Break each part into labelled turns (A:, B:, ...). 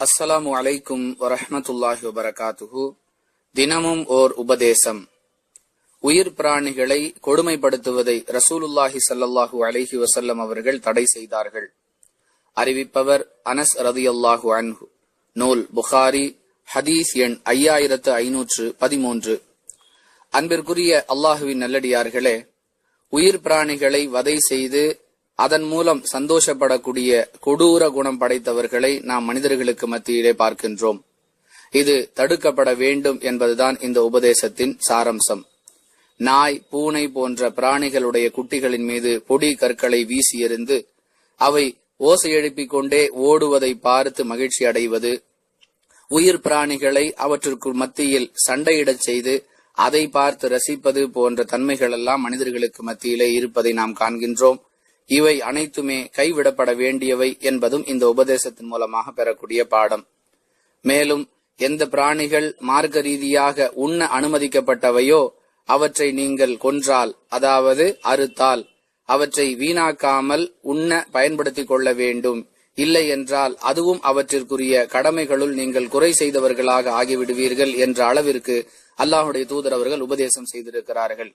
A: அஸ்ஸலாமு அலைக்கும் வரஹமத்துல்லாஹி வபரகாத்துஹு. தினமும் ஓர் உபதேசம். உயிர் பிராணிகளை கொடுமைப்படுத்துவதை ரசூலுல்லாஹி ஸல்லல்லாஹு அலைஹி வசல்லம் அவர்கள் தடை செய்தார்கள். அறிவிப்பவர் அனஸ் ரதியல்லாஹு அன்ஹு. நூல் புகாரி ஹதீஸ் எண் ஐயாயிரத்து ஐநூற்று பதிமூன்று. அன்பிற்குரிய அல்லாஹுவின் நல்லடியார்களே உயிர் பிராணிகளை வதை செய்து அதன் மூலம் சந்தோஷப்படக்கூடிய கொடூர குணம் படைத்தவர்களை நாம் மனிதர்களுக்கு மத்தியிலே பார்க்கின்றோம். இது தடுக்கப்பட வேண்டும் என்பதுதான் இந்த உபதேசத்தின் சாரம்சம். நாய் பூனை போன்ற பிராணிகளுடைய குட்டிகளின் மீது பொடி கற்களை வீசி எறிந்து அவை ஓசை எழுப்பிக் கொண்டே ஓடுவதை பார்த்து மகிழ்ச்சி அடைவது உயிர் பிராணிகளை அவற்றிற்கு மத்தியில் சண்டையிடச் செய்து அதை பார்த்து ரசிப்பது போன்ற தன்மைகள் எல்லாம் மனிதர்களுக்கு மத்தியிலே இருப்பதை நாம் காண்கின்றோம். இவை அனைத்துமே கைவிடப்பட வேண்டியவை என்பதும் இந்த உபதேசத்தின் மூலமாக பெறக்கூடிய பாடம். மேலும் எந்த பிராணிகள் மார்க்க ரீதியாக உண்ண அனுமதிக்கப்பட்டவையோ அவற்றை நீங்கள் கொன்றால் அதாவது அறுத்தால் அவற்றை வீணாக்காமல் உண்ண பயன்படுத்திக் கொள்ள வேண்டும். இல்லை என்றால் அதுவும் அவற்றிற்குரிய கடமைகளுள் நீங்கள் குறை செய்தவர்களாக ஆகிவிடுவீர்கள் என்ற அளவிற்கு அல்லாஹுடைய தூதர் அவர்கள் உபதேசம் செய்திருக்கிறார்கள்.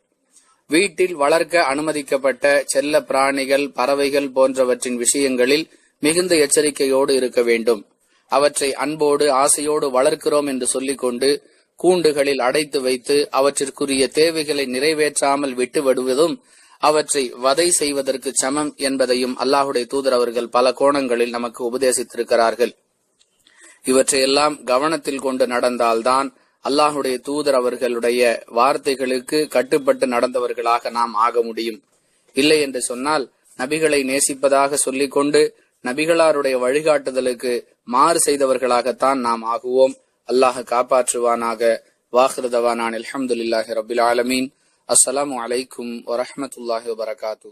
A: வீட்டில் வளர்க்க அனுமதிக்கப்பட்ட செல்ல பிராணிகள் பறவைகள் போன்றவற்றின் விஷயங்களில் மிகுந்த எச்சரிக்கையோடு இருக்க வேண்டும். அவற்றை அன்போடு ஆசையோடு வளர்க்கிறோம் என்று சொல்லிக்கொண்டு கூண்டுகளில் அடைத்து வைத்து அவற்றிற்குரிய தேவைகளை நிறைவேற்றாமல் விட்டு விடுவதும் அவற்றை வதை செய்வதற்கு சமம் என்பதையும் அல்லாஹுடைய தூதர் அவர்கள் பல கோணங்களில் நமக்கு உபதேசித்திருக்கிறார்கள். இவற்றையெல்லாம் கவனத்தில் கொண்டு நடந்தால்தான் அல்லாஹுடைய தூதர் அவர்களுடைய வார்த்தைகளுக்கு கட்டுப்பட்டு நடந்தவர்களாக நாம் ஆக முடியும். இல்லை என்று சொன்னால் நபிகளை நேசிப்பதாக சொல்லிக்கொண்டு நபிகளாருடைய வழிகாட்டுதலுக்கு மாறு செய்தவர்களாகத்தான் நாம் ஆகுவோம். அல்லாஹ் காப்பாற்றுவானாக. வாஹிருதவானான் அலமதுல்லாஹி ரபில் ஆலமீன். அஸ்ஸலாமு அலைக்கும் வரஹமத்துல்லாஹி வரகாத்து